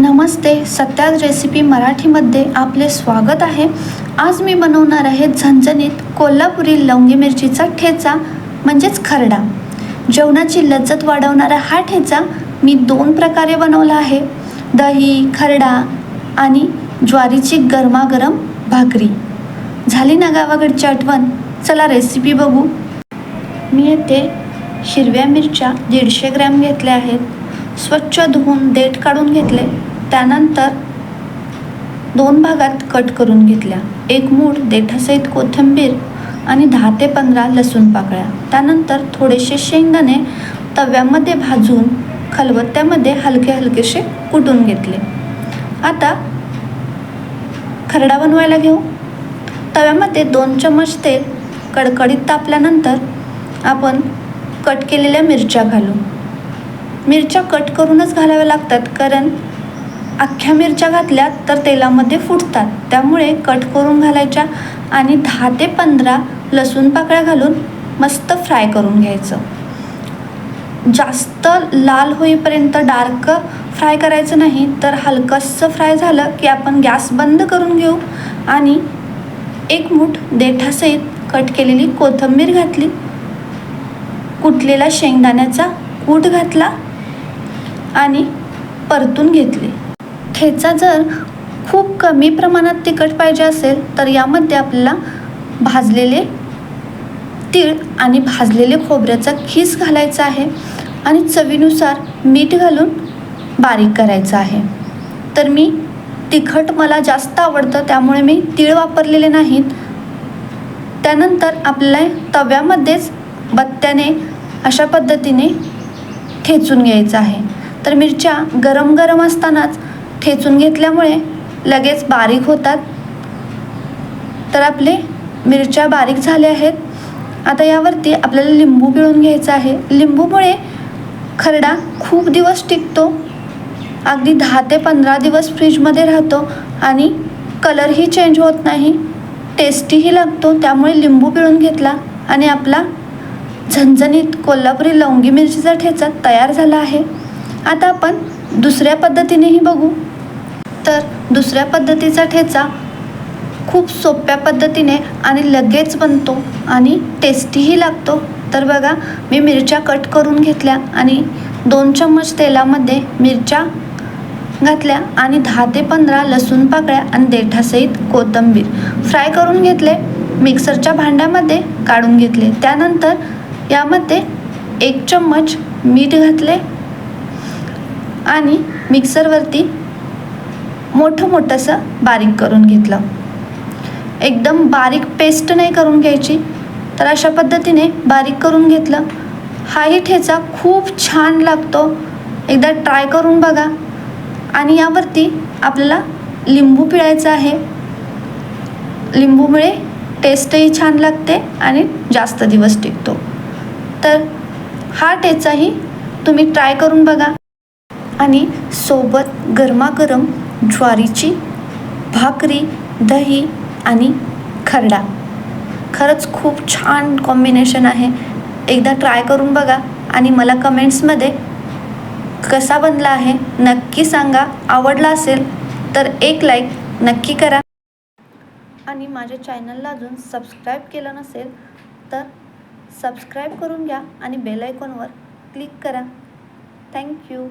नमस्ते Satya's recipe मराठीमध्ये आपले स्वागत आहे. आज मी बनवणार आहे झणझणीत कोल्हापुरी लवंगी मिरचीचा ठेचा म्हणजेच खरडा. जेवणाची लज्जत वाढवणारा हा ठेचा मी दोन प्रकारे बनवला आहे. दही खरडा आणि ज्वारीची गरमागरम भाकरी. झाली ना गावाकडची आठवण? चला रेसिपी बघू. मी येथे हिरव्या मिरच्या दीडशे ग्रॅम घेतल्या आहेत. स्वच्छ धुवून देठ काढून घेतले. त्यानंतर दोन भागात कट करून घेतल्या. एक मूठ देठासहित कोथिंबीर आणि दहा ते पंधरा लसूण पाकळ्या. त्यानंतर थोडेसे शेंगदाणे तव्यामध्ये भाजून खलबत्त्यामध्ये हलके हलकेसे कुटून घेतले. आता खरडा बनवायला घेऊ. तव्यामध्ये दोन चम्मच तेल कडकडीत तापल्यानंतर आपण कट केलेल्या मिरच्या घालू. मिरच्या कट करूनच घालाव्या लागतात कारण अख्ख्या मिरच्या घातल्या तर तेलामध्ये फुटतात. त्यामुळे कट करून घालायच्या आणि दहा ते पंधरा लसूण पाकळ्या घालून मस्त फ्राय करून घ्यायचं. जास्त लाल होईपर्यंत डार्क फ्राय करायचं नाही तर हलकंसं फ्राय झालं की आपण गॅस बंद करून घेऊ आणि एक मूठ देठासहित कट केलेली कोथिंबीर घातली. कुटलेला शेंगदाण्याचा कूट घातला आणि परतून घेतले. ठेचा जर खूप कमी प्रमाणात तिखट पाहिजे असेल तर यामध्ये आपल्याला भाजलेले तीळ आणि भाजलेले खोबऱ्याचा खीस घालायचा आहे आणि चवीनुसार मीठ घालून बारीक करायचं आहे. तर मी तिखट मला जास्त आवडतं त्यामुळे मी तीळ वापरलेले नाहीत. त्यानंतर आपल्या तव्यामध्येच बत्त्याने अशा पद्धतीने ठेचून घ्यायचं आहे. तर मिरच्या गरम गरम असतानाच ठेचून घेतल्यामुळे लगेच बारीक होतात. तर आपले मिरच्या बारीक झाल्या आहेत. आता यावरती आपल्याला लिंबू पिळून घ्यायचा आहे. लिंबूमुळे खरडा खूप दिवस टिकतो. अगदी दहा ते पंधरा दिवस फ्रीजमध्ये राहतो आणि कलरही चेंज होत नाही. टेस्टीही लागतो. त्यामुळे लिंबू पिळून घेतला आणि आपला झणझणीत कोल्हापुरी लवंगी मिरचीचा ठेचा तयार झाला आहे. आता आपण दुसऱ्या पद्धतीनेही बघू. तर दुसऱ्या पद्धतीचा ठेचा खूप सोप्या पद्धतीने आणि लगेच बनतो आणि टेस्टीही लागतो. तर बघा मी मिरच्या कट करून घेतल्या आणि दोन चम्मच तेलामध्ये मिरच्या घातल्या आणि दहा ते पंधरा लसूण पाकळ्या आणि देठासहित कोथिंबीर फ्राय करून घेतले. मिक्सरच्या भांड्यामध्ये काढून घेतले. त्यानंतर यामध्ये एक चम्मच मीठ घातले आणि मिक्सरवरती मोठं मोठंसं बारीक करून घेतलं. एकदम बारीक पेस्ट नाही करून घ्यायची तर अशा पद्धतीने बारीक करून घेतलं. हाही ठेचा खूप छान लागतो. एकदा ट्राय करून बघा. आणि यावरती आपल्याला लिंबू पिळायचं आहे. लिंबूमुळे टेस्टही छान लागते आणि जास्त दिवस टिकतो. तर हा ठेचाही तुम्ही ट्राय करून बघा. आणि सोबत गरमागरम ज्वारीची भाकरी दही आणि खरडा. खरंच खूप छान कॉम्बिनेशन आहे. एकदा ट्राय करून बघा आणि मला कमेंट्समध्ये कसा बनला आहे नक्की सांगा. आवडला असेल तर एक लाईक नक्की करा. आणि माझ्या चॅनलला अजून सबस्क्राईब केलं नसेल तर सबस्क्राईब करून घ्या आणि बेल आयकॉनवर क्लिक करा. थँक्यू